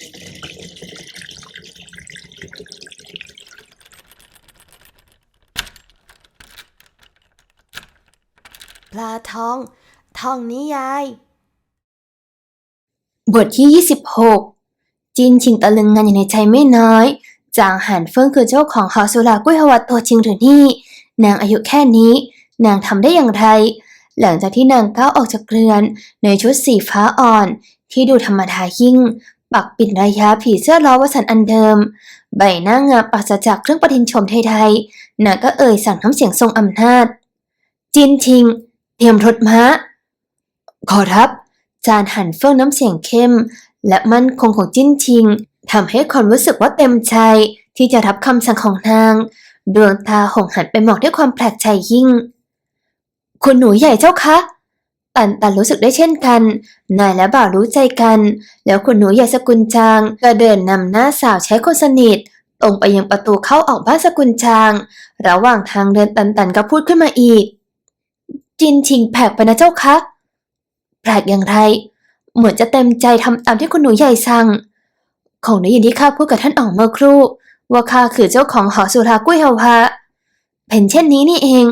ปลาทอง ทองนิยาย บทที่ 26 จินชิงตะลึงงานอยู่ในใจไม่น้อย จางหันเฟิงคือเจ้าของหอสุรากุ้ยฮวาตัวจริงหรือนี่ นางอายุแค่นี้ นางทำได้อย่างไร หลังจากที่นางก้าวออกจากเรือน ในชุดสีฟ้าอ่อน ที่ดูธรรมดายิ่ง ปักปิดระยะผีเสื้อล้อวสันอันเดิม ใบหน้างาปราศจากเครื่องประทินชมไทยๆนางก็เอ่ยสั่งน้ำเสียงทรงอำนาจ จินชิง เตรียมรถม้า ขอรับ จานหันเฟื่องน้ำเสียงเข้ม และมั่นคงของจิ้นชิงทำให้คนรู้สึกว่าเต็มใจที่จะรับคำสั่งของนาง ดวงตาหงหันไปมองด้วยความแปลกใจยิ่ง คุณหนูใหญ่เจ้าคะ ตันตันรู้สึกได้เช่นกัน นายและบ่าวรู้ใจกัน แล้วคุณหนูใหญ่สกุลจางก็เดินนำหน้าสาวใช้คนสนิทตรงไปยังประตูเข้าออกบ้านสกุลจาง ระหว่างทางเดินตันตันก็พูดขึ้นมาอีก จินชิงแผลกไปนะเจ้าคะแปลกอย่างไร เหมือนจะเต็มใจทำตามที่คุณหนูใหญ่สั่งคงได้ยินที่ข้าพูดกับท่านอ๋องเมื่อครู่ ว่าข้าคือเจ้าของหอสุรากุ้ยเฮาวาเป็นเช่นนี้นี่เอง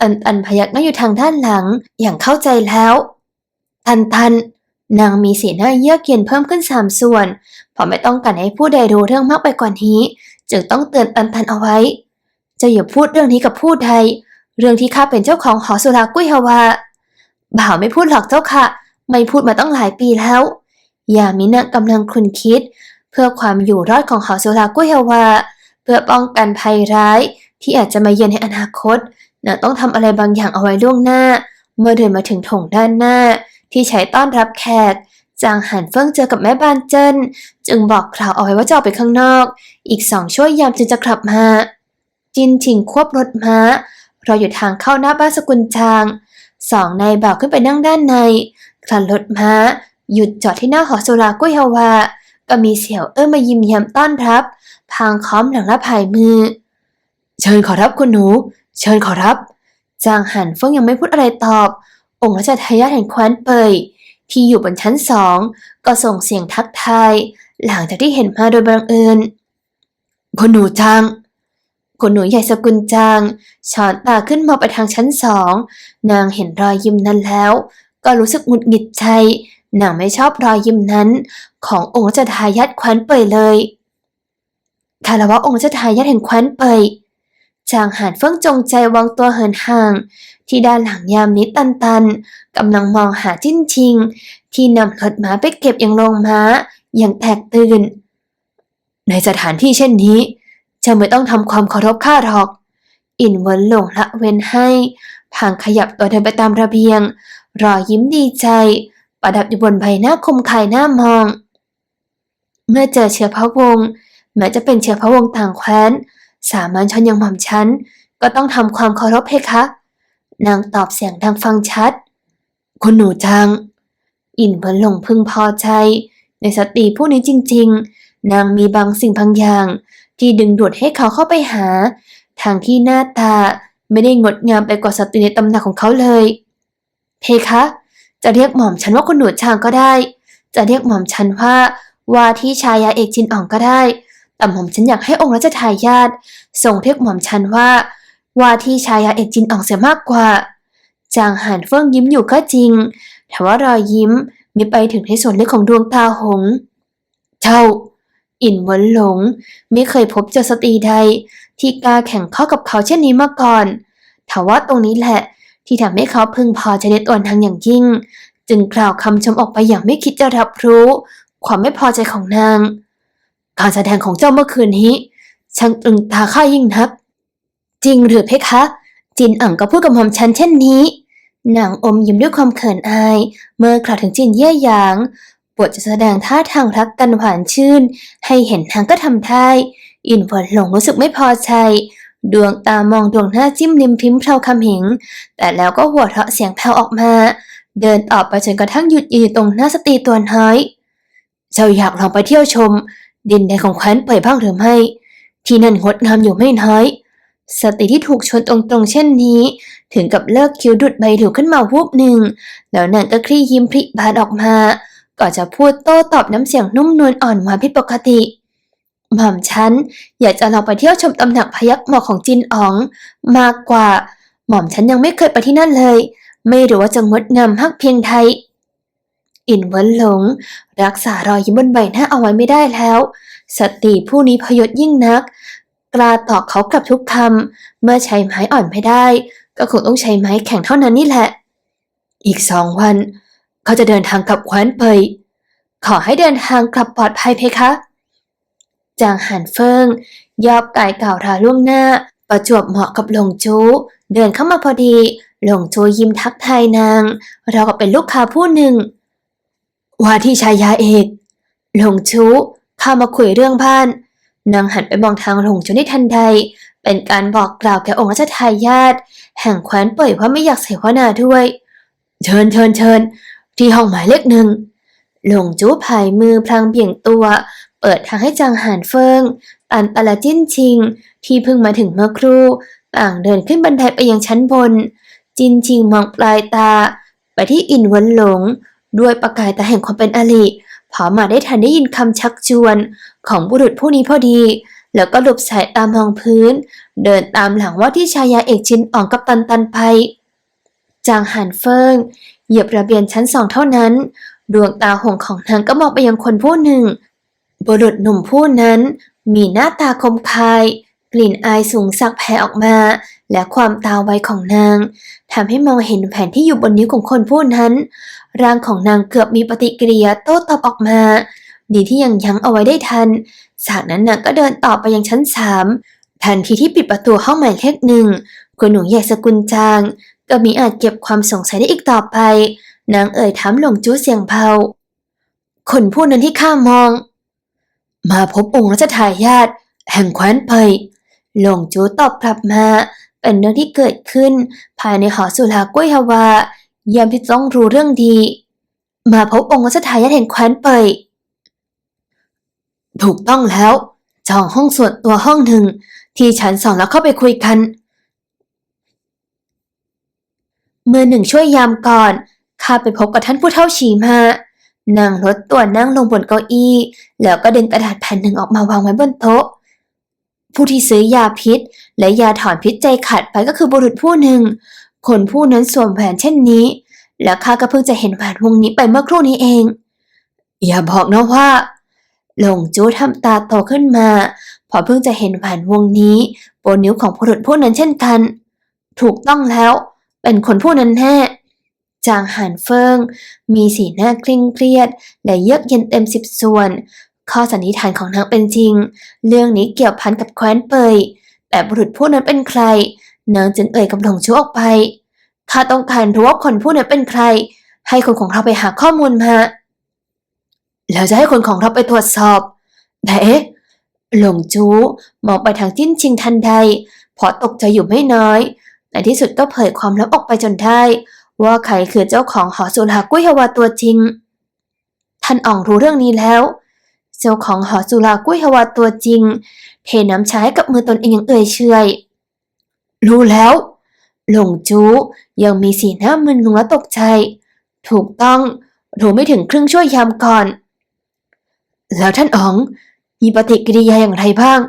ตันตันพยักหน้าอยู่ทางด้านหลังอย่างเข้าใจแล้วตันตันนางมีสีหน้าเยือกเย็นเพิ่มขึ้นสามส่วนเพราะไม่ต้องการให้ผู้ใดรู้เรื่องมากไปกว่านี้ จึงต้องเตือนตันตันเอาไว้ จะอย่าพูดเรื่องนี้กับผู้ใด เรื่องที่ข้าเป็นเจ้าของหอสุรากุ้ยเฮาวา บ่าวไม่พูดหรอกเจ้าค่ะ ไม่พูดมาตั้งหลายปีแล้ว ยามินะกำลังคลุนคิด เพื่อความอยู่รอดของหอสุรากุ้ยเฮาวา เพื่อป้องกันภัยร้ายที่อาจจะมาเยือนในอนาคต นางต้องทำอะไรบางอย่างเอาไว้ล่วงหน้า เมื่อเดินมาถึงโถงด้านหน้า ที่ใช้ต้อนรับแขก จางหันเฟิ่งเจอกับแม่บ้านเจินจึงบอกกล่าวเอาไว้ว่าจะออกไปข้างนอก อีกสองช่วยยามจึงจะกลับมา จินชิงควบรถม้ารออยู่ทางเข้าหน้าบ้านสกุลจาง สองนายบ่าวขึ้นไปนั่งด้านในคลันรถม้า หยุดจอดที่หน้าหอสุรากุ้ยฮาวาก็มีเสี่ยวเอ้อมายิ้มแย้มต้อนรับ พางค้อมหลังละผายมือ เชิญขอรับคุณหนู เชิญขอรับ จางหันเฟิงยังไม่พูดอะไรตอบ องค์รัชทายาทแห่งแคว้นเปยที่อยู่บนชั้นสองก็ส่งเสียงทักทาย หลังจากที่เห็นมาโดยบังเอิญคุณหนูจางคุณหนูใหญ่สกุลจางช้อนตาขึ้นมองไปทางชั้นสองนางเห็นรอยยิ้มนั้นแล้ว ก็รู้สึกหงุดหงิดใจนางไม่ชอบรอยยิ้มนั้น ขององค์รัชทายาทแคว้นเปยเลยคารวะองค์รัชทายาทแห่งแคว้นเปย จางหานเฟิ่งจงใจวางตัวเหินห่าง ที่ด้านหลังยามนี้ตันตันกำลังมองหาจิ้นชิง ที่นำรถม้าไปเก็บอยังโรงม้าอย่างแตกตื่น ในสถานที่เช่นนี้จะไม่ต้องทำความเคารพข้าหรอก อินวนหลงละเว้นให้พางขยับตัวเดินไปตามระเบียง รอยยิ้มดีใจ ประดับอยู่บนใบหน้าคมคายหน้ามอง เมื่อเจอเชื้อพระวงศ์แม้จะเป็นเชื้อพระวงศ์ต่างแคว้น สามัญชนอย่างหม่อมฉันก็ต้องทำความเคารพเพคะ นางตอบเสียงดังฟังชัด คุณหนูจัง อินเวินหลงพึงพอใจ ในสตรีผู้นี้จริง ๆ นางมีบางสิ่งบางอย่าง ที่ดึงดูดให้เขาเข้าไปหา ทางที่หน้าตาไม่ได้งดงามไปกว่าสตรีในตำหนักของเขาเลย เพคะ จะเรียกหม่อมฉันว่าคุณหนูชางก็ได้ จะเรียกหม่อมฉันว่าว่าที่ชายาเอกจินอ่องก็ได้ แต่หม่อมฉันอยากให้องค์รัชทายาททรงเรียกหม่อมฉันว่า ว่าที่ชายาเอกจินอ่องเสียมากกว่า จางหันเฟิ่งยิ้มอยู่ก็จริง แต่ว่ารอยยิ้มมีไปถึงในส่วนลึกของดวงตาหงเจ้าอินเวนหลง ไม่เคยพบเจอสตรีใดที่กล้าแข่งข้อกับเขาเช่นนี้มาก่อนถาว่าตรงนี้แหละ ที่ทำให้เขาพึงพอใจในตัวนางอย่างยิ่ง จึงกล่าวคำชมออกไปอย่างไม่คิดจะรับรู้ ความไม่พอใจของนาง การแสดงของเจ้าเมื่อคืนนี้ช่างตรึงตาข้ายิ่งนัก จริงหรือเพคะ จินอ่างก็พูดกับหม่อมฉันเช่นนี้นางอมยิ้มด้วยความเขินอาย เมื่อกล่าวถึงจินเย่หยางบทจะแสดงท่าทางรักกันหวานชื่น ให้เห็นทางก็ทำได้อินเวิร์นหลงรู้สึกไม่พอใจ ดวงตามองดวงหน้าจิ้มริมพริ้มเพาคำเหงแต่แล้วก็หัวเราะเสียงแผ่วออกมา เดินออกไปจนกระทั่งหยุดยืนตรงหน้าสตรีตัวน้อย เจ้าอยากลองไปเที่ยวชม ดินแดนของแคว้นเป่ยบ้างหรือไม่ ที่นั่นงดงามอยู่ไม่น้อย สตรีที่ถูกชนตรงๆเช่นนี้ ถึงกับเลิกคิ้วดุดใบหลิวขึ้นมาวูบหนึ่ง แล้วนางก็คลี่ยิ้มพริบานออกมาก่อนจะพูดโต้ตอบน้ำเสียงนุ่มนวลอ่อนหวานผิดปกติหม่อมฉันอยากจะลองไปเที่ยวชมตำหนักพยักหมอกของจินอ๋อง มากกว่า หม่อมฉันยังไม่เคยไปที่นั่นเลย ไม่รู้ว่าจะงดงามฮักเพียงไทย อินเวินหลง รักษารอยยิ้มบนใบหน้าเอาไว้ไม่ได้แล้ว สตรีผู้นี้พยศยิ่งนัก กล้าตอบเขากลับทุกคำเมื่อใช้ไม้อ่อนไม่ได้ ก็คงต้องใช้ไม้แข็งเท่านั้นนี่แหละ อีกสองวัน เขาจะเดินทางกลับแคว้นเปยขอให้เดินทางกลับปลอดภัยเพคะ จางหันเฟิง ยอบกายเก่าวลาล่วงหน้า ประจวบเหมาะกับหลงจูเดินเข้ามาพอดี หลงจูยิ้มทักทายนาง เราก็เป็นลูกค้าผู้หนึ่ง ว่าที่ชายาเอกหลงจูเข้ามาคุยเรื่องบ้าน นางหันไปมองทางหลงจูในทันใด เป็นการบอกกล่าวแก่องค์รัชทายาทแห่งแคว้นเป่ยว่าไม่อยากเสวนาด้วยเชิญเชิญเชิญที่ห้องหมายเลขหนึ่งหลงจูผายมือพลางเบี่ยงตัว เปิดทางให้จางหานเฟิงตันตะละจิ้นชิง ที่เพิ่งมาถึงเมื่อครู่ต่างเดินขึ้นบันไดไปยังชั้นบน จินชิงมองปลายตา ไปที่อินหวันหลง ด้วยประกายตาแห่งความเป็นอลิพอมาได้ทันได้ยินคำชักชวนของบุรุษผู้นี้พอดี แล้วก็หลบสายตามองพื้น เดินตามหลังว่าที่ชายาเอกชินอ่องกับตันตันไปจางหันเฟิงเหยียบระเบียงชั้นสองเท่านั้น ดวงตาหงของนางก็มองไปยังคนผู้หนึ่ง บุรุษหนุ่มผู้นั้นมีหน้าตาคมคาย กลิ่นอายสูงสักแผ่ออกมา และความตาไวของนางทำให้มองเห็นแผนที่อยู่บนนิ้วของคนผู้นั้น ร่างของนางเกือบมีปฏิกิริยาโต้ตอบออกมา ดีที่ยังยั้งเอาไว้ได้ทัน จากนั้นนางก็เดินต่อไปยังชั้นสามทันทีที่ปิดประตูห้องหมายเลขหนึ่งคุณหนูใหญ่สกุลจาง ก็มีอาจเก็บความสงสัยได้อีกต่อไป นางเอ่ยถามหลงจู้เสียงเบาคนผู้นั้นที่ข้ามอง มาพบองค์รัชทายาทแห่งแคว้นเปย หลงจูตอบกลับมา เป็นเรื่องที่เกิดขึ้น ภายในหอสุรากุ้ยฮวายามที่ต้องรู้เรื่องดี มาพบองค์รัชทายาแห่งแคว้นเปยถูกต้องแล้ว จองห้องส่วนตัวห้องหนึ่ง ที่ชั้นสองแล้วเข้าไปคุยกัน เมื่อหนึ่งช่วยยามก่อนข้าไปพบกับท่านผู้เฒ่าฉีมานางลดตัวนั่งลงบนเก้าอี้ แล้วก็ดึงกระดาษแผ่นหนึ่งออกมาวางไว้บนโต๊ะ ผู้ที่ซื้อยาพิษ และยาถอนพิษใจขาดไปก็คือบุรุษผู้หนึ่ง คนผู้นั้นสวมแหวนเช่นนี้ และข้าก็เพิ่งจะเห็นแหวนวงนี้ไปเมื่อครู่นี้เอง อย่าบอกนะว่าหลงจู้ทำตาโตขึ้นมา พอเพิ่งจะเห็นแหวนวงนี้บนนิ้วของบุรุษผู้นั้นเช่นกัน ถูกต้องแล้ว เป็นคนผู้นั้นแน่จางหานเฟิง มีสีหน้าเคร่งเครียด และเยือกเย็นเต็มสิบส่วน ข้อสันนิษฐานของนางเป็นจริง เรื่องนี้เกี่ยวพันกับแคว้นเปย แต่บุรุษผู้นั้นเป็นใคร นางจึงเอ่ยกับหลงชูออกไป ข้าต้องการรู้ว่าคนผู้นั้นเป็นใคร ให้คนของเราไปหาข้อมูลมา แล้วจะให้คนของเราไปตรวจสอบ แต่เอ๊ะ หลงจูมองไปทางจิ้นชิงทันใดพราะตกใจอยู่ไม่น้อยในที่สุดก็เผยความลับออกไปจนได้ ว่าใครคือเจ้าของหอสุรากุ้ยฮวาตัวจริง ท่านอ่องรู้เรื่องนี้แล้ว เจ้าของหอสุรากุ้ยฮวาตัวจริง เทน้ำชาให้กับมือตนเองอย่างเอ่ยเชยรู้แล้ว หลงจูยังมีสีหน้ามึนงงและตกใจ ถูกต้องรู้ไม่ถึงครึ่งชั่วยามก่อน แล้วท่านอ๋อง มีปฏิกิริยาอย่างไรบ้าง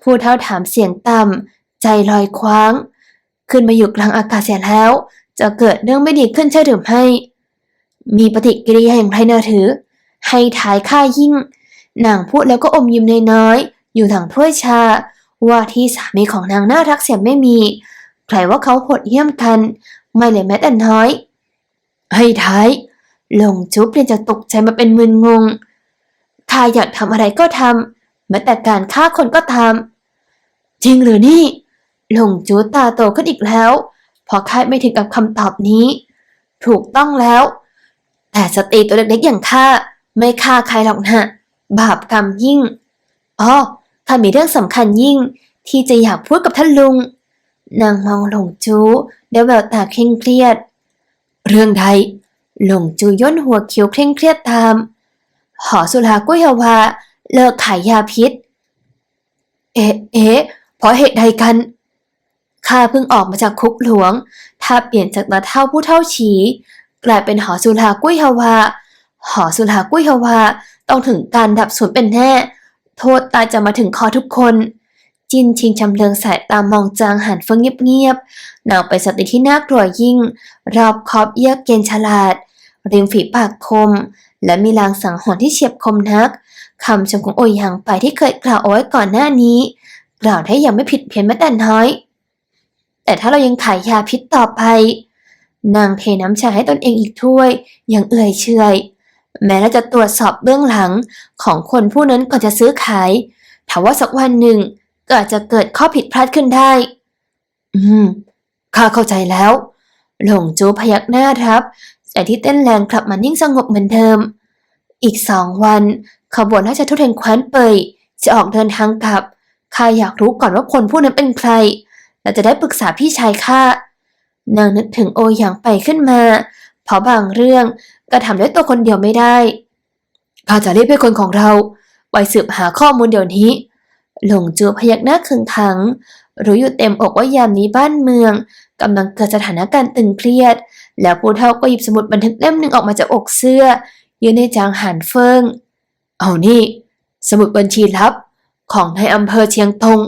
ผู้เท่าถามเสียงต่ำใจลอยคว้าง ขึ้นมาอยู่กลางอากาศเสียแล้ว จะเกิดเรื่องไม่ดีขึ้นใช่หรือไม่มีปฏิกิริยาอย่างไรนะถือ ให้ถ่ายค่ายิ่ง นางพูดแล้วก็อมยิ้มน้อยๆอยู่หลังถ้วยชา ว่าที่สามีของนางน่ารักเสียไม่มี ใครว่าเขาโหดเหี้ยมกัน ไม่เลยแม้แต่น้อยให้ท้ายหลงจุ๊บเปลี่ยนจากตกใจมาเป็นมึนงงข้าอยากทำอะไรก็ทำแม้แต่การฆ่าคนก็ทำจริงหรือนี่หลงจูตาโตขึ้นอีกแล้ว พอคาดไม่ถึงกับคำตอบนี้ ถูกต้องแล้ว แต่สตรีตัวเล็กๆอย่างข้าไม่ฆ่าใครหรอกนะ บาปกรรมยิ่งอ๋อข้ามีเรื่องสำคัญยิ่ง ที่จะอยากพูดกับท่านลุง นางมองหลงจูด้วยแววตาเคร่งเครียด เรื่องใดหลงจูย่นหัวคิ้วเคร่งเครียดตาม หอสุรากุยฮวาเลิกขายยาพิษ เอ๊ะเอ๊ะเพราะเหตุใดกันข้าเพิ่งออกมาจากคุกหลวง ถ้าเปลี่ยนจากนาเท่าผู้เท่าฉี กลายเป็นหอสุรากุ้ยฮวา หอสุรากุ้ยฮวา ต้องถึงการดับสูญเป็นแน่ โทษตายจะมาถึงคอทุกคน จินชิงชำเลืองสายตามองจางหันเฟิงเงียบๆนางเป็นสตรีที่น่ากลัวยิ่ง รอบคอบเยือกเย็นฉลาด ริมฝีปากคม และมีลางสังหรณ์ที่เฉียบคมนักคำชมของโอหยางไปที่เคยกล่าวเอาไว้ก่อนหน้านี้ กล่าวได้อย่างไม่ผิดเพี้ยนแม้แต่น้อย แต่ถ้าเรายังขายยาพิษต่อไป นางเทน้ำชาให้ตนเองอีกถ้วยย่างเอื่อยเฉย แม้เราจะตรวจสอบเบื้องหลังของคนผู้นั้นก่อนจะซื้อขายถ้าว่าสักวันหนึ่งก็อาจจะเกิดข้อผิดพลาดขึ้นได้ อืม ข้าเข้าใจแล้ว หลงจูพยักหน้าครับ แต่ที่เต้นแรงกลับมานิ่งสงบเหมือนเดิม อีกสองวันขบวนราชทูตแห่งแคว้นเปยจะออกเดินทางกลับ ข้าอยากรู้ก่อนว่าคนผู้นั้นเป็นใคร และจะได้ปรึกษาพี่ชายข้า นางนึกถึงโอหยางไปขึ้นมา เพราะบางเรื่อง ก็ทำด้วยตัวคนเดียวไม่ได้ข้าจะรียกให้คนของเรา ไปสืบหาข้อมูลเดี๋ยวนี้ หลงจูพยักหน้าขึงขัง รู้อยู่เต็มอกว่ายามนี้บ้านเมืองกำลังเกิดสถานการณ์ตึงเครียด แล้วผู้เฒ่าก็หยิบสมุดบันทึกเล่มหนึ่งออกมาจากอกเสื้อ ยื่นให้จางหันเฟิง เอานี่ สมุดบัญชีลับของในายอำเภอเชียงตง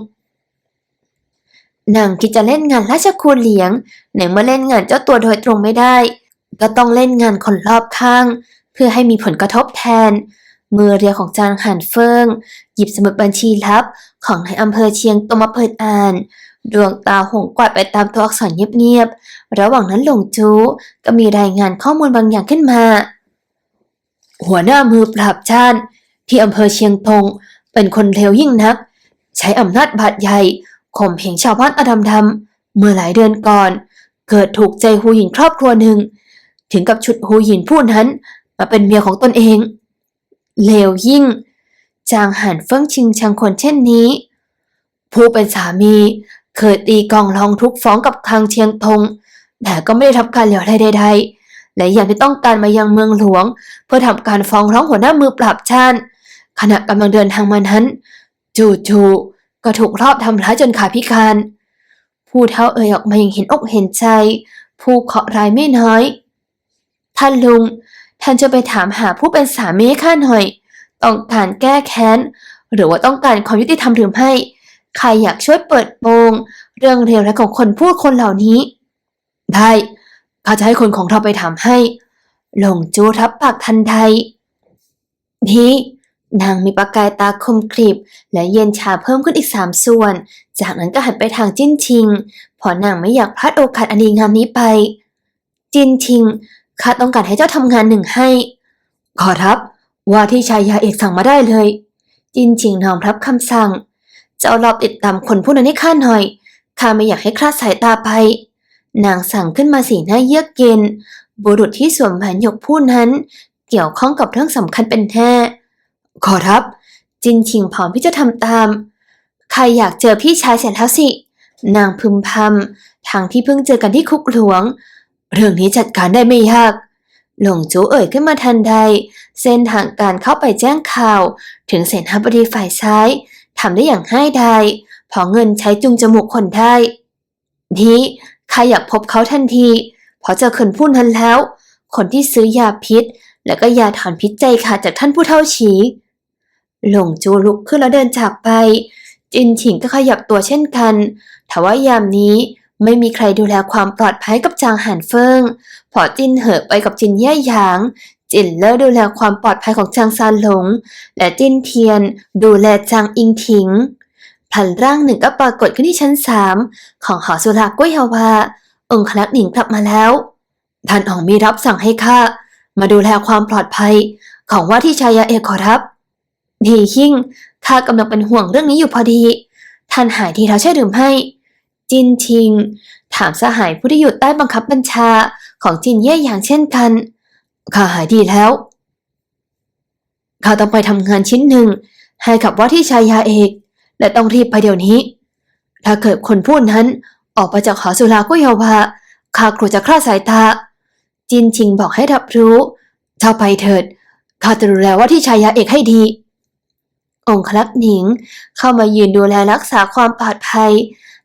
นางคิดจะเล่นงานราชคูเหลียงในเมื่อเล่นงานเจ้าตัวโดยตรงไม่ได้ ก็ต้องเล่นงานคนรอบข้าง เพื่อให้มีผลกระทบแทน มือเรียวของจางหันเฟิง หยิบสมุดบัญชีลับของในายอำเภอเชียงตงมาเปิดอ่าน ดวงตาหงกวาดไปตามตัวอักษรเงียบๆ ระหว่างนั้นหลงจูก็มีรายงานข้อมูลบางอย่างขึ้นมา หัวหน้ามือปราบชาติที่อำเภอเชียงตงเป็นคนเลวยิ่งนัก ใช้อำนาจบาดใหญ่ข่มเหงชาวบ้านอดำดำเมื่อหลายเดือนก่อน เกิดถูกใจหูหญิงครอบครัวหนึ่ง ถึงกับชุดหูหญิงผู้นั้น มาเป็นเมียของตนเอง เลวยิ่ง จางหันเฟิ่งชิงชังคนเช่นนี้ ผู้เป็นสามีเคยตีกองร้องทุกฟ้องกับทางเชียงตงแต่ก็ไม่ได้ทำการเหลียวอะไรใดๆและยังที่ต้องการมายังเมืองหลวง เพื่อทำการฟ้องร้องหัวหน้ามือปราบชาติขณะกำลังเดินทางมานั้นจู่ๆก็ถูกรอบทำร้ายจนขาพิการ ผู้เท่าเอ่ยออกมาอย่างเห็นอกเห็นใจ ผู้เคาะร้ายไม่น้อย ท่านลุง ท่านจะไปถามหาผู้เป็นสามีข้าหน่อย ต้องการแก้แค้น หรือว่าต้องการความยุติธรรมหรือไม่ใครอยากช่วยเปิดโปง เรื่องเลวร้ายของคนพูดคนเหล่านี้ ได้ข้าจะให้คนของเราไปถามให้หลงจูทับปากทันใดนี่นางมีประกายตาคมกริบ และเย็นชาเพิ่มขึ้นอีกสามส่วน จากนั้นก็หันไปทางจิ้นชิงเพราะนางไม่อยากพลาดโอกาสอันดีงามนี้ไป จินชิง ข้าต้องการให้เจ้าทำงานหนึ่งให้ ขอรับ ว่าที่ชายยาเอกสั่งมาได้เลย จินชิงน้อมรับคำสั่ง เจ้ารอบติดตามคนผู้นั้นให้ข้าหน่อย ข้าไม่อยากให้คลาดสายตาไป นางสั่งขึ้นมาสีหน้าเยือกเย็น บุรุษที่สวมแหวนยกผู้นั้น เกี่ยวข้องกับเรื่องสำคัญเป็นแท้ขอรับ จินชิงพร้อมที่จะทำตาม ใครอยากเจอพี่ชายเสร็จแล้วสิ นางพึมพำทางที่เพิ่งเจอกันที่คุกหลวง เรื่องนี้จัดการได้ไม่ยาก หลงจูเอ่ยขึ้นมาทันใด เส้นทางการเข้าไปแจ้งข่าว ถึงเสนาบดีฝ่ายซ้ายทำได้อย่างง่ายดายพราะเงินใช้จุงจมูกคนได้นี้ข้าอยากพบเขาทันทีเพราะเจอคนผู้นั้นแล้ว คนที่ซื้อยาพิษ และก็ยาถอนพิษใจขาดจากท่านผู้เท่าฉีหลงจูลุกขึ้นแล้วเดินจากไป จินฉิงก็ขยับตัวเช่นกันทว่ายามนี้ ไม่มีใครดูแลความปลอดภัยกับจางหานเฟิง พอจินเหอไปกับจินแย่หยาง จินเลิกดูแลความปลอดภัยของจางซานหลง และจินเทียนดูแลจางอิงถิงพลันร่างหนึ่งก็ปรากฏขึ้นที่ชั้นสามของหอสุรากุ้ยฮาวา องคลักหนิงกลับมาแล้วท่านอ๋องมีรับสั่งให้ข้ามาดูแลความปลอดภัยของว่าที่ชายาเอกขอรับ ดียิ่งข้ากำลังเป็นห่วงเรื่องนี้อยู่พอดี ท่านหายดีแล้วใช่หรือไม่ จินชิง ถามสหายผู้ที่อยู่ใต้บังคับบัญชาของจินเย่อย่างเช่นกัน ข้าหายดีแล้ว ข้าต้องไปทำงานชิ้นหนึ่ง ให้กับว่าที่ชายาเอก และต้องรีบไปเดี๋ยวนี้ ถ้าเกิดคนพูดนั้นออกไปจากหอสุราก็ยาวาข้ากลัวจะคลาดสายตา จินชิงบอกให้รับรู้เจ้าไปเถิด ข้าจะดูแลว่าที่ชายาเอกให้ดี องคลักษ์หนิงเข้ามายืนดูแลรักษาความปลอดภัย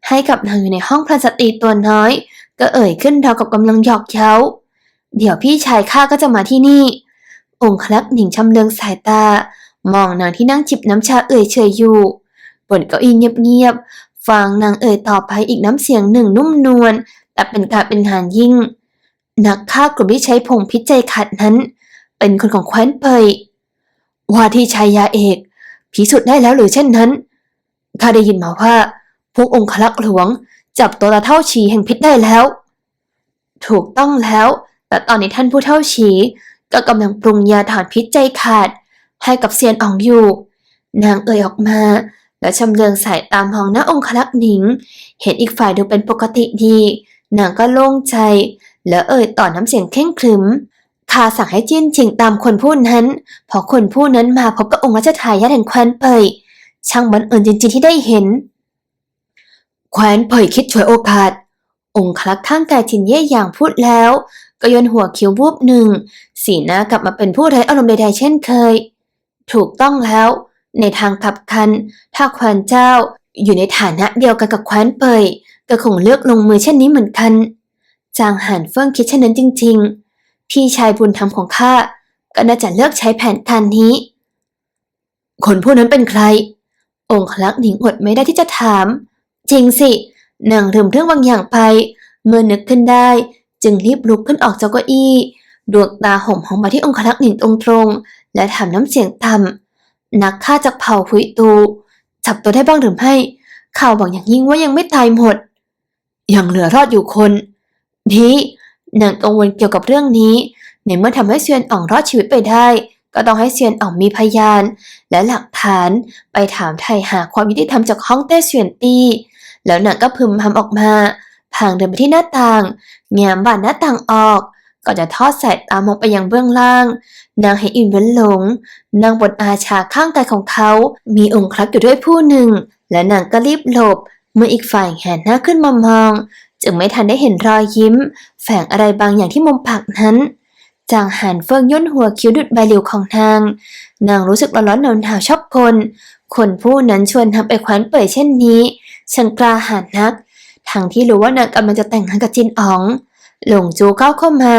ให้กับนางอยู่ในห้องพระสตรีตัวน้อย ก็เอ่ยขึ้นเรากับกำลังหยอกเย้า เดี๋ยวพี่ชายข้าก็จะมาที่นี่ องคลักษ์หนิงชำเลืองสายตา มองนางที่นั่งจิบน้ำชาเอ่ยเฉยอยู่ บนเก้าอี้เงียบๆฟังนางเอ่ยต่อไปอีกน้ำเสียงหนึ่งนุ่มนวลแต่เป็นการเป็นงานยิ่ง นักฆ่ากลุ่มที่ใช้ผงพิษใจขัดนั้น เป็นคนของแคว้นเปยว่าที่ชายยาเอกพิสูจน์ได้แล้วหรือเช่นนั้นข้าได้ยินมาว่า วกองคลักษ์หลวง จับตัวตาเท่าฉีแห่งพิษได้แล้ว ถูกต้องแล้ว แต่ตอนนี้ท่านผู้เท่าฉีก็กำลังปรุงยาถอนพิษใจขาด ให้กับเซียนอ่องอยู่ นางเอ่ยออกมา และชำเลืองสายตามองหน้าองคลักษ์หนิง เห็นอีกฝ่ายดูเป็นปกติดี นางก็โล่งใจ แล้วเอ่ยต่อน้ำเสียงเคร่งครึมข้าสั่งให้จิ้นชิงตามคนผู้นั้น พอคนผู้นั้นมาพบกับองค์รัชทายาทแห่งแคว้นเปยช่างบังเอิญจริงๆที่ได้เห็น แคว้นเปยคิดฉวยโอกาส องคลักษ์ข้างกายจินเย่อย่างพูดแล้ว ก็ยนหัวคิ้ววูบหนึ่ง สีหน้ากลับมาเป็นผู้ไร้อารมณ์ใดๆเช่นเคย ถูกต้องแล้ว ในทางกลับกัน ถ้าแคว้นเจ้าอยู่ในฐานะเดียวกันกับแคว้นเปยก็คงเลือกลงมือเช่นนี้เหมือนกัน จางหันเฟิ่งคิดเช่นนั้นจริง ๆ พี่ชายบุญธรรมของข้าก็น่าจะเลือกใช้แผนการนี้ คนผู้นั้นเป็นใคร องคลักษ์หนิงอดไม่ได้ที่จะถาม จริงสิ นางลืมเรื่องบางอย่างไป เมื่อนึกขึ้นได้ จึงรีบลุกขึ้นออกจากเก้าอี้ ดวงตาห่มของมาที่องคลักษ์หนิงตรงๆและถามน้ำเสียงต่ำนักฆ่าจากเผ่าหุยตูจับตัวได้บ้างหรือไม่ข่าวบอกอย่างยิ่งว่ายังไม่ตายหมด ยังเหลือรอดอยู่คนดีนางกังวลเกี่ยวกับเรื่องนี้ ในเมื่อทำให้เซียนอ่องรอดชีวิตไปได้ ก็ต้องให้เซียนอ่องมีพยาน และหลักฐานไปถามไทยหาความยุติธรรมจากห้องเต้เซียนตี้ แล้วนางก็พึมพำออกมาพางเดินไปที่หน้าต่างแง้มบานหน้าต่างออกก่อนจะทอดสายตามองไปยังเบื้องล่าง นางเห็นอินเวนหลงนางบนอาชาข้างกายของเขา มีองค์คลักษ์อยู่ด้วยผู้หนึ่ง และนางก็รีบหลบ เมื่ออีกฝ่ายแหนหน้าขึ้นมามอง จึงไม่ทันได้เห็นรอยยิ้ม แฝงอะไรบางอย่างที่มุมปากนั้นจางหันเฟิงย่นหัวคิ้วดุดใบหลิวของนาง นางรู้สึกร้อนๆหนาวๆชอบคน คนผู้นั้นชวนทำไปคว้นเป่ยเช่นนี้ ช่างกล้าหาญนัก ทั้งที่รู้ว่านางกำลังจะแต่งงานกับจินอ๋อง หลงจูก้าวเข้ามา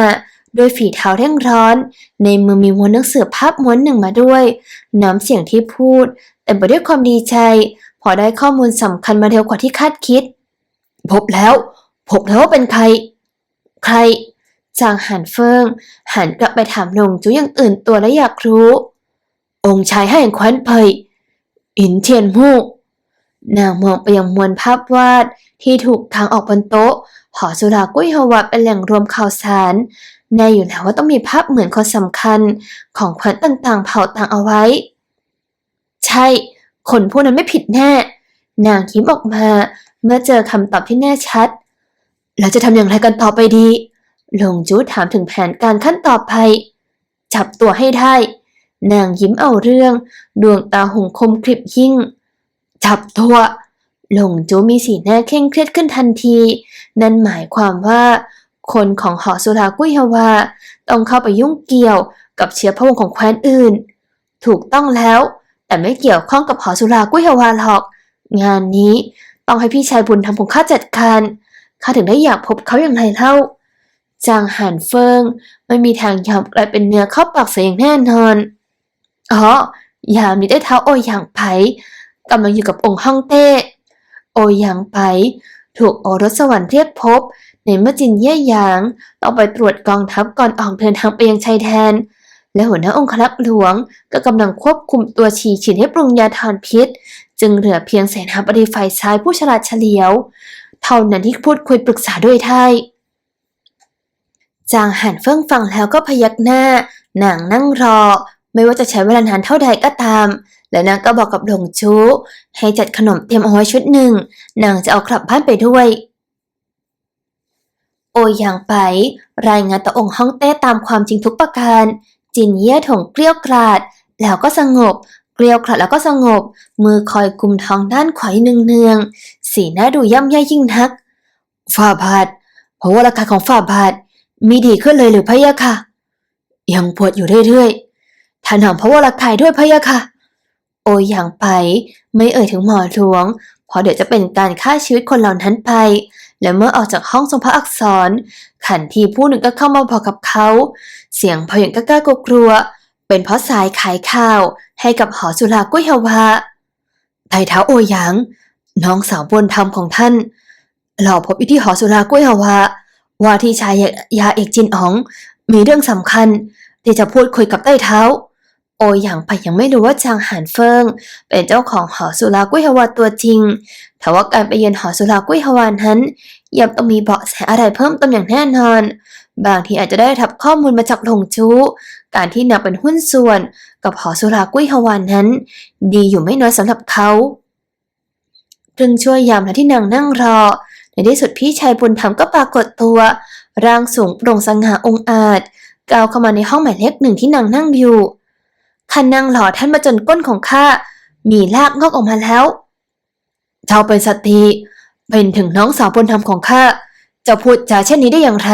ด้วยฝีเท้าเร่งร้อน ในมือมีม้วนหนังสือภาพม้วนหนึ่งมาด้วย น้ำเสียงที่พูดเต็มไปด้วยความดีใจ พอได้ข้อมูลสำคัญมาเร็วกว่าที่คาดคิด พบแล้ว พบแล้วว่าเป็นใคร ใคร จางหันเฟิง หันกลับไปถามหลงจูอย่างตื่นตัวและอยากรู้ องค์ชายให้แห่งแคว้นเผยอินเทียนมู่ นางมองไปยังมวลภาพวาดที่ถูกทางออกบนโต๊ะ หอสุรากุ้ยฮวาเป็นแหล่งรวมข่าวสาร แน่อยู่แล้วว่าต้องมีภาพเหมือนคนสำคัญของขวัญต่างๆ เผ่าต่างเอาไว้ ใช่ คนพวกนั้นไม่ผิดแน่ นางยิ้มออกมา เมื่อเจอคำตอบที่แน่ชัดแล้วจะทำอย่างไรกันต่อไปดี หลงจู้ถามถึงแผนการขั้นต่อไป จับตัวให้ได้ นางยิ้มเอาเรื่อง ดวงตาหงคมกริบยิ่ง จับตัวหลงจูมีสีหน้าเคร่งเครียดขึ้นทันที นั่นหมายความว่า คนของหอสุรากุยฮวาต้องเข้าไปยุ่งเกี่ยวกับเชื้อพระวงศ์ของแคว้นอื่น ถูกต้องแล้ว แต่ไม่เกี่ยวข้องกับหอสุรากุยฮวาหรอก งานนี้ต้องให้พี่ชายบุญธรรมของข้าจัดการข้าถึงได้อยากพบเขาอย่างไรเล่าจางหันเฟิงไม่มีทางยอมกลายเป็นเนื้อเข้าปากเสียอย่างแน่นอนอ๋อยามนี้ได้เท้าโอยหยางไผ กำลังอยู่กับองค์ฮ่องเต้ โอหยางไผถูกโอรสสวรรค์เรียกพบ ในเมื่อจินเย่หยางต้องไปตรวจกองทัพก่อนออกเดินทางไปยังชายแดนและหัวหน้าองครักษ์หลวงก็กำลังควบคุมตัวฉีฉินให้ปรุงยาทานพิษ จึงเหลือเพียงเสนาบดีฝ่ายซ้ายผู้ฉลาดเฉลียว เท่านั้นที่พูดคุยปรึกษาด้วยไทยจางหันเฟิ่งฟังแล้วก็พยักหน้านางนั่งรอ ไม่ว่าจะใช้เวลานานเท่าใดก็ตาม และนางก็บอกกับหลงชูให้จัดขนมเตรียมเอาไว้ชุดหนึ่ง นางจะเอากลับบ้านไปด้วย โอยหยางไป รายงานต่อองค์ฮ่องเต้ตามความจริงทุกประการ จินเย่ถงเกลี้ยวกราด แล้วก็สงบ เกลียวกราดแล้วก็สงบ มือคอยกุมท้องด้านขวาเนืองๆสีหน้าดูย่ำแย่ยิ่งนักฝ่าบาทเพราะว่าราคาของฝ่าบาทมีดีขึ้นเลยหรือพะยะค่ะ ยังปวดอยู่เรื่อยๆท่านหอมเพราะว่าราคายด้วยพะยะค่ะ โอยอย่างไปไม่เอ่ยถึงหมอหลวง เพราะเดี๋ยวจะเป็นการฆ่าชีวิตคนเหล่านั้นไป และเมื่อออกจากห้องทรงพระอักษร ขันทีผู้หนึ่งก็เข้ามาบอกกับเขา เสียงพยันกล้ากลัวกลัว เป็นเพราะสายขายข้าว ให้กับหอสุรากุ้ยฮวาไต่เท้าโอหยาง น้องสาวบนธรรมของท่านเราพบอยู่ที่หอสุรากุ้ยฮวาว่าที่ชายยาเอกจินอ๋อง มีเรื่องสำคัญ ที่จะพูดคุยกับใต้เท้า โอหยางไปยังไม่รู้ว่าจางหานเฟิง เป็นเจ้าของหอสุรากุ้ยฮวาตัวจริงแต่ว่าการไปเยือนหอสุรากุ้ยฮวานั้นยังต้องมีเบาะแสอะไรเพิ่มเติมอย่างแน่นอน บางทีอาจจะได้รับข้อมูลมาจากหลงจู้ การที่นางเป็นหุ้นส่วน กับหอสุรากุ้ยฮวานนั้น ดีอยู่ไม่น้อยสำหรับเขาจึงช่วยยามและที่นางนั่งรอ ในที่สุดพี่ชายบุญธรรมก็ปรากฏตัว ร่างสูงโปร่งสง่าองอาจก้าวเข้ามาในห้องหมายเลขหนึ่งที่นางนั่งอยู่ ขันนางหล่อท่านมาจนก้นของข้ามีลากงอกออกมาแล้ว เจ้าเป็นสตรีเป็นถึงน้องสาวบุญธรรมของข้าจะพูดจาเช่นนี้ได้อย่างไร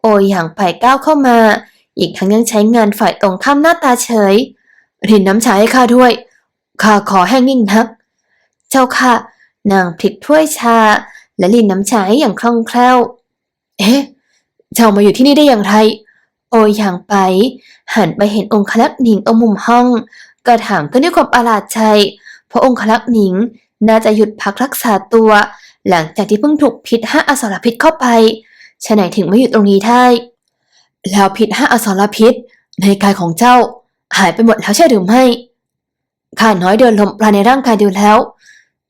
โออย่างไปก้าวเข้ามา อีกทั้งยังใช้งานฝ่ายตรงข้ามหน้าตาเฉยรินน้ำชาให้ข้าด้วยข้าขอแห้งยิ่งนัก เจ้าค่ะ นางพลิกถ้วยชา และรินน้ำชาให้อย่างคล่องแคล่ว เอ๊ะ เจ้ามาอยู่ที่นี่ได้อย่างไร ออยางไป หันไปเห็นองคลักษ์หนิงตรงมุมห้องก็ถามขึ้นด้วยความประหลาดใจเพราะองคลักษ์หนิงน่าจะหยุดพักรักษาตัว หลังจากที่เพิ่งถูกพิษห้าอสรพิษเข้าไปฉะไหนถึงไม่อยู่ตรงนี้ได้ แล้วพิษห้าอสรพิษ ในกายของเจ้า หายไปหมดแล้วใช่หรือไม่ข้าน้อยเดินลมปราณในร่างกายเดียวแล้ว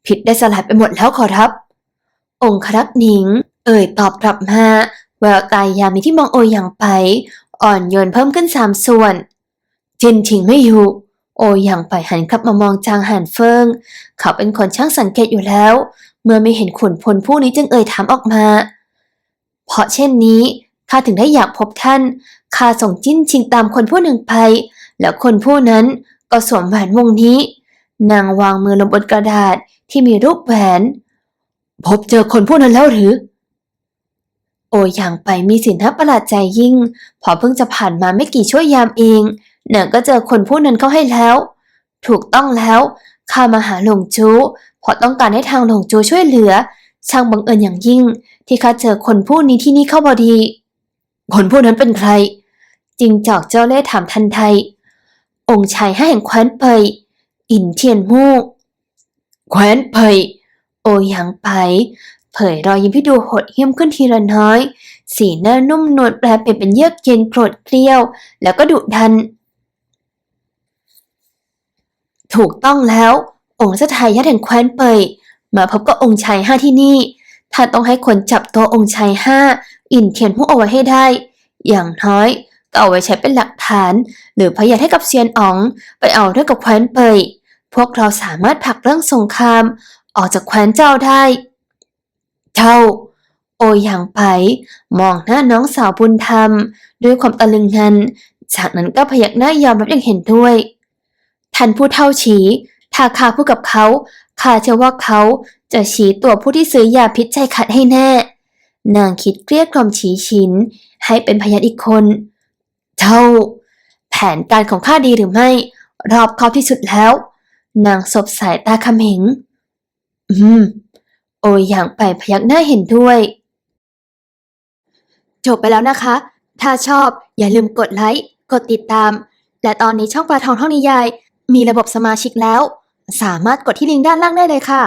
พิษได้สลายไปหมดแล้วขอรับ องครักษ์หนิง เอ่ยตอบกลับมาแววตายยามีที่มองโออย่างไป อ่อนโยนเพิ่มขึ้นสามส่วน จินชิงไม่อยู่ โออย่างไปหันกลับมามองจางหันเฟิง เขาเป็นคนช่างสังเกตอยู่แล้ว เมื่อไม่เห็นขุนพลผู้นี้จึงเอ่ยถามออกมา เพราะเช่นนี้ข้าถึงได้อยากพบท่าน ข้าส่งจิ้นชิงตามคนผู้หนึ่งไป แล้วคนผู้นั้นก็สวมแหวนวงนี้ นางวางมือลงบนกระดาษที่มีรูปแหวน พบเจอคนผู้นั้นแล้วหรือ โออย่างไปมีสีหน้าประหลาดใจยิ่ง พอเพิ่งจะผ่านมาไม่กี่ชั่วยามเองนางก็เจอคนผู้นั้นเข้าให้แล้ว ถูกต้องแล้วข้ามาหาหลงจูเพราะต้องการให้ทางหลงจูช่วยเหลือ ช่างบังเอิญอย่างยิ่ง ที่ข้าเจอคนผู้นี้ที่นี่เข้าพอดี คนผู้นั้นเป็นใครจิงจอกเจ้าเล่ห์ถามทันไทย องค์ชายห้าแห่งแคว้นเปยอินเทียนมู่แคว้นเปยโอหยางไป เผยรอยยิ้มที่ดูโหดเหี้ยมขึ้นทีละน้อย สีหน้านุ่มนวลแปลเปลี่ยนเป็นเยือกเย็นโกรธเกรี้ยว แล้วก็ดุดัน ถูกต้องแล้ว องค์เจ้าทายาทแห่งแคว้นเปย มาพบกับองค์ชายห้าที่นี่ ถ้าต้องให้คนจับตัวองค์ชายห้าอินเทียนมู่เอาไว้ให้ได้ อย่างน้อยก็เอาไว้ใช้เป็นหลักฐาน หรือพยานให้กับเซียนอ๋อง ไปเอาเรื่องกับแคว้นเปย พวกเราสามารถผลักเรื่องสงคราม ออกจากแคว้นเจ้าได้ เจ้าโออย่างไปมองหน้าน้องสาวบุญธรรม ด้วยความตะลึงงัน จากนั้นก็พยักหน้ายอมรับอย่างเห็นด้วยท่านผู้เท่าฉีถ้าข้าพูดกับเขาข้าเชื่อว่าเขาจะชี้ตัวผู้ที่ซื้อยาพิษใจขัดให้แน่ นางคิดเกลี้ยกล่อมฉีชินให้เป็นพยานอีกคนเจ้าแผนการของข้าดีหรือไม่ รอบคอบที่สุดแล้ว นางสบสายตาคำเหง อืม โอยอย่างไปพยักหน้าเห็นด้วย จบไปแล้วนะคะ ถ้าชอบอย่าลืมกดไลค์ กดติดตาม และตอนนี้ช่องปลาทองท่องนิยาย มีระบบสมาชิกแล้ว สามารถกดที่ลิงก์ด้านล่างได้เลยค่ะ